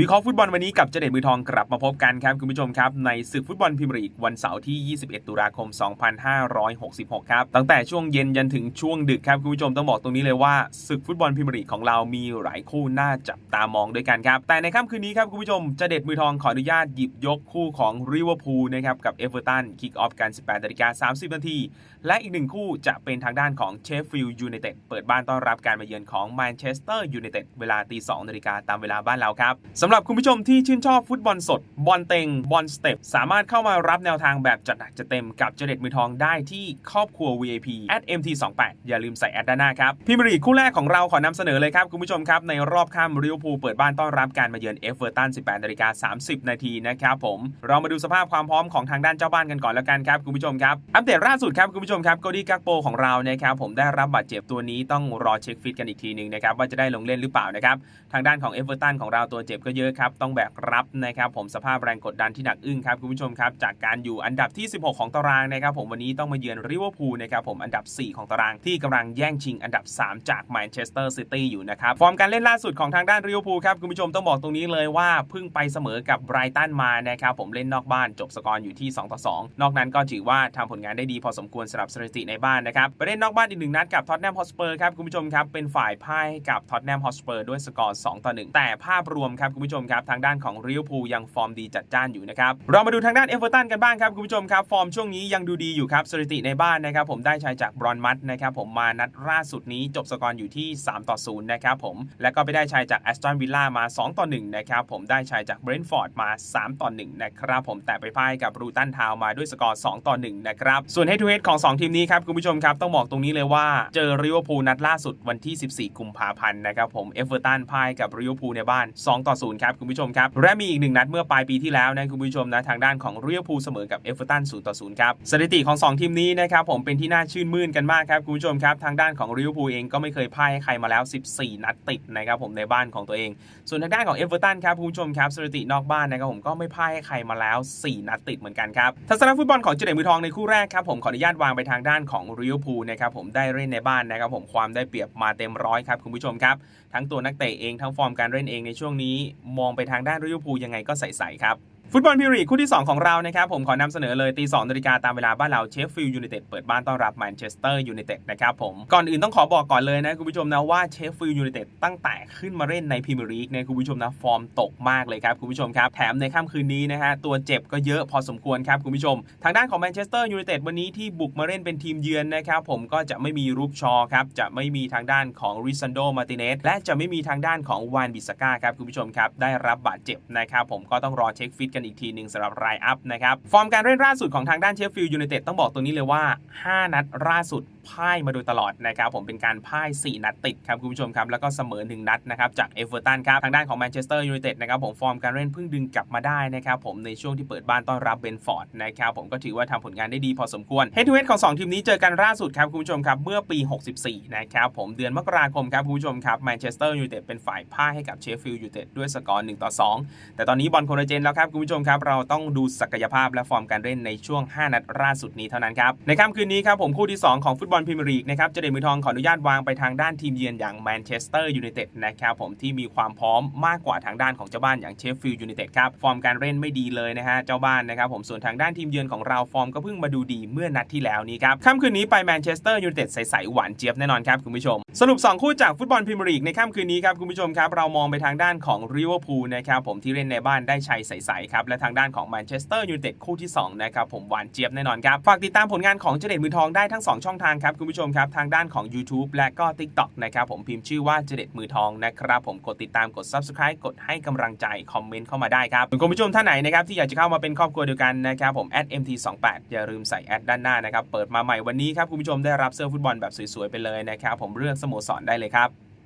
วิเคราะห์ฟุตบอลวันนี้กับเจเดตมือทองกลับมาพบกันครับคุณผู้ชมครับในศึกฟุตบอลพรีเมียร์ลีกวันเสาร์ที่ 21 ตุลาคม 2566 ครับตั้งแต่ช่วงเย็นยันถึงช่วงดึกครับคุณผู้ชมต้องบอกตรงนี้เลยว่าศึกฟุตบอลพรีเมียร์ลีกของเรามีหลายคู่น่าจับตามองด้วยกันครับแต่ในค่ำคืนนี้ครับคุณผู้ชมเจเดตมือทองขออนุญาตหยิบยกคู่ของริเวอร์พูลนะครับกับเอเวอร์ตันคิกออฟกัน 18นาฬิกา30 นาทีและอีกหนึ่งคู่จะเป็นทางด้านของเชฟฟิลด์ยูไนเต็ดเปิดบ้านต้อนรับการมาเยือนของแมนเชสเตอร์ยูไนเต็ดเวลาตี2นาฬิกาตามเวลาบ้านเราครับสำหรับคุณผู้ชมที่ชื่นชอบฟุตบอลสด บอลเต็ง บอลสเต็ป สามารถเข้ามารับแนวทางแบบจัดหนักจัดเต็มกับเจเด็ดมือทองได้ที่ครอบครัว VIP at mt28 อย่าลืมใส่แอดด้านหน้าครับพรีเมียร์ลีคู่แรกของเราขอนำเสนอเลยครับ คุณผู้ชมครับ ในรอบค่ำริวพูเปิดบ้านต้อนรับการมาเยือนเอฟเวอร์ตัน 18นาฬิกา30 นาทีนะครับผมเรามาดูสภาพความพร้อมของทางด้านเจ้าบ้านกันก่อนแล้วกันครับคุณผู้ชมครับอัปเดตล่าสุดครับคุณผู้ชมครับโกดี้กักโปของเรานะครับผมได้รับบาดเจ็บตัวนี้ต้องรอเช็คฟิตกันอีกทีหนึ่งนะครับว่าจะได้ลงเล่นหรือเปล่านะครับทางด้านของเอเวอร์ตันของเราตัวเจ็บก็เยอะครับต้องแบกรับนะครับผมสภาพแรงกดดันที่หนักอึ้งครับคุณผู้ชมครับจากการอยู่อันดับที่ 16 ของตารางนะครับผมวันนี้ต้องมาเยือนริเวอร์พูลนะครับผมอันดับ 4 ของตารางที่กำลังแย่งชิงอันดับ 3 จากแมนเชสเตอร์ซิตี้อยู่นะครับฟอร์มการเล่นล่าสุดของทางด้านริเวอร์พูลครับคุณผู้ชมต้องบอกตรงนี้เลยว่าเพิ่งไปเสมอกับไบรตันมานะครับผมเล่นนอกบ้านจบสกอร์อยู่ที่2ต่อ2นอกนั้นก็ถือว่าทำผลงานได้ดีพอสมควรสำหรับสถิติในบ้านนะครับไปเล่นนอกบ้านอีกหนึ่งนัดกับท็อตแนมฮอสเปอร์ครับคุณผู้ชมครับเป็นฝ่ายพ่ายกับท็อตแนมฮอสเปอร์ด้วยสกอร์2ต่อ1แต่ภาพรวมครับคุณผู้ชมครับทางด้านของริเวอร์พูลยังฟอร์มดีจัดจ้านอยู่นะครับเรามาดูทางด้านเอเวอร์ตันกันบ้างครับคุณผู้ชมครับฟอร์มช่วงนี้ยังดูดีอยู่ครับสถิติในบ้านนะครับผมได้ชัยจากบรอนมัตนะครับผมมานัดล่าสุดนี้จบสกอร์อยู่ที่ 3 ต่อ 0 นะครับผม แล้วก็ไปได้ชัยจากแอสตันวิลล่ามา 2 ต่อ 1 นะครับผม ได้ชัยจากเบรนท์ฟอร์ดมา 3 ต่อ 1 นะครับผม แต่ไปพ่ายกับรูตันทาวมาด้วยสกอร์ 2 ต่อ 1 นะครับ ส่วนเฮดทูเฮดของ 2 ทีมนี้ครับ คุณผู้ชมครับ ต้องบอกตรงนี้เลยว่า เจอริเวอร์พูลนัดล่าสุดวันที่ 14 กุมภาพันธ์นะครับผม เอเวอร์ตันพ่ายกับริเวอร์พูลในบ้าน 2 ต่อ0ครับคุณผู้ชมครับและมีอีกหนึ่งนัดเมื่อปลายปีที่แล้วนะคุณผู้ชมนะทางด้านของเริเวพูเสมอกับเอฟเวอร์ตัน0ต่อ0ครับสถิติของ 2 ทีมนี้นะครับผมเป็นที่น่าชื่นมื่นกันมากครับคุณผู้ชมครับทางด้านของเริเวพูเองก็ไม่เคยพ่ายให้ใครมาแล้ว 14 นัดติดนะครับผมในบ้านของตัวเอง ส่วนทางด้านของเอฟเวอร์ตันครับคุณผู้ชมครับสถิตินอกบ้านนะครับผมก็ไม่พ่ายให้ใครมาแล้ว 4 นัดติดเหมือนกันครับทัศนฟุตบอลของเจเดมือทองในคู่แรกครับผมขออนุญาตวางไปทางด้านของเริเวพูนะครับผมได้เล่นในบ้านนะครับผมความได้เปรียบมาเต็มร้อยครับคุณผู้ชมครับทั้งตัวนักเตะเองทั้งฟอร์มการเล่นเองในช่วงนี้มองไปทางด้านริเวอร์พูลยังไงก็ใสๆครับ ฟุตบอลพรีเมียร์ลีคู่ที่ 2 ของเรานะครับ ผมขอนำเสนอเลยตี2นาฬิกาตามเวลาบ้านเราเชฟฟิลด์ยูไนเต็ดเปิดบ้านต้อนรับแมนเชสเตอร์ยูไนเต็ดนะครับผม ก่อนอื่นต้องขอบอกก่อนเลยนะ คุณผู้ชมนะ ว่าเชฟฟิลด์ยูไนเต็ดตั้งแต่ขึ้นมาเล่นในพรีเมียร์ลีกเนี่ยคุณผู้ชมนะ ฟอร์มตกมากเลยครับ คุณผู้ชมครับ แถมในค่ำคืนนี้นะฮะตัวเจ็บก็เยอะพอสมควรครับคุณผู้ชม ทางด้านของแมนเชสเตอร์ยูไนเต็ดวันนี้ที่บุกมาเล่นเป็นทีมเยือนนะครับผมก็จะไม่มีรูปชอครับจะไม่มีทางด้านของริซันโดมาติเนสและจะไม่มีทางด้านของวานบิสก้าครับคุณผู้ชมครับได้รับบาดเจ็บนะครับผมก็ต้องรอเช็คฟิตกันอีกทีหนึ่งสำหรับรายอัพนะครับ ฟอร์มการเล่นล่าสุดของทางด้านเชฟฟิลด์ยูไนเต็ดต้องบอกตัวนี้เลยว่า 5 นัดล่าสุดพ่ายมาโดยตลอดนะครับผมเป็นการพ่าย 4 นัดติดครับคุณผู้ชมครับ แล้วก็เสมอ 1 นัดนะครับจากเอเวอร์ตันครับทางด้านของแมนเชสเตอร์ยูไนเต็ดนะครับผมฟอร์มการเล่นเพิ่งดึงกลับมาได้นะครับผมในช่วงที่เปิดบ้านต้อนรับเบนฟอร์ดนะครับผมก็ถือว่าทำผลงานได้ดีพอสมควรเฮดทูเฮดของ 2 ทีมนี้เจอกันล่าสุดครับคุณผู้ชมครับเมื่อปี 64 นะครับผมเดือนมกราคมครับคุณผู้ชมครับแมนเชสเตอร์ยูไนเต็ดเป็นฝ่ายพ่ายให้กับเชฟฟิลด์ยูไนเต็ดด้วยสกอร์1ต่อ2แต่ตอนนี้บอลโคลาเจนแล้วครับคุณผูู้้ชมครับเราต้องดูศักยภาพและฟอร์มการเล่นในช่วง 5 นัดล่าสุดนี้เท่านั้นครับในค่ำคืนนี้ครับผมคู่ที่ 2 ของฟุตบอลพรีเมียร์ลีกนะครับเจเดมือทองขออนุญาตวางไปทางด้านทีมเยือนอย่างแมนเชสเตอร์ยูไนเต็ดนะครับผมที่มีความพร้อมมากกว่าทางด้านของเจ้าบ้านอย่างเชฟฟิลด์ยูไนเต็ดครับฟอร์มการเล่นไม่ดีเลยนะฮะเจ้าบ้านนะครับผมส่วนทางด้านทีมเยือนของเราฟอร์มก็เพิ่งมาดูดีเมื่อนัดที่แล้วนี้ครับค่ำคืนนี้ไปแมนเชสเตอร์ยูไนเต็ดใสๆหวานเจี๊ยบแน่นอนครับคุณผู้ชม สรุป 2 คู่จากฟุตบอลพรีเมียร์ลีกในค่ำคืนนี้ครับคุณผู้ชมครับเรามองไปทางด้านของริเวอร์พูลนะครับผมที่เล่นในบ้านได้ชัยใสๆครับและทางด้านของแมนเชสเตอร์ยูไนเต็ดคู่ที่2นะครับผมหวานเจี๊ยบแน่นอนครับฝากติดตามผลงานของเจเด็ดมือทองได้ทั้ง 2 ช่องทางครับคุณผู้ชมครับทางด้านของ YouTube และก็ TikTok นะครับผมพิมพ์ชื่อว่าเจเด็ดมือทองนะครับผมกดติดตามกด Subscribe กดให้กำลังใจคอมเมนต์เข้ามาได้ครับคุณผู้ชมท่านไหนนะครับที่อยากจะเข้ามาเป็นครอบครัวเดียวกันนะครับผม @mt28 อย่าลืมใส่แอดด้านหน้านะครับเปิดมาใหม่วันนี้ครับคุณผู้ชมได้รับเสื้อฟุตบอลแบบสวยๆไปเลยนะครับผมเลือกสโมสรได้เลยครับ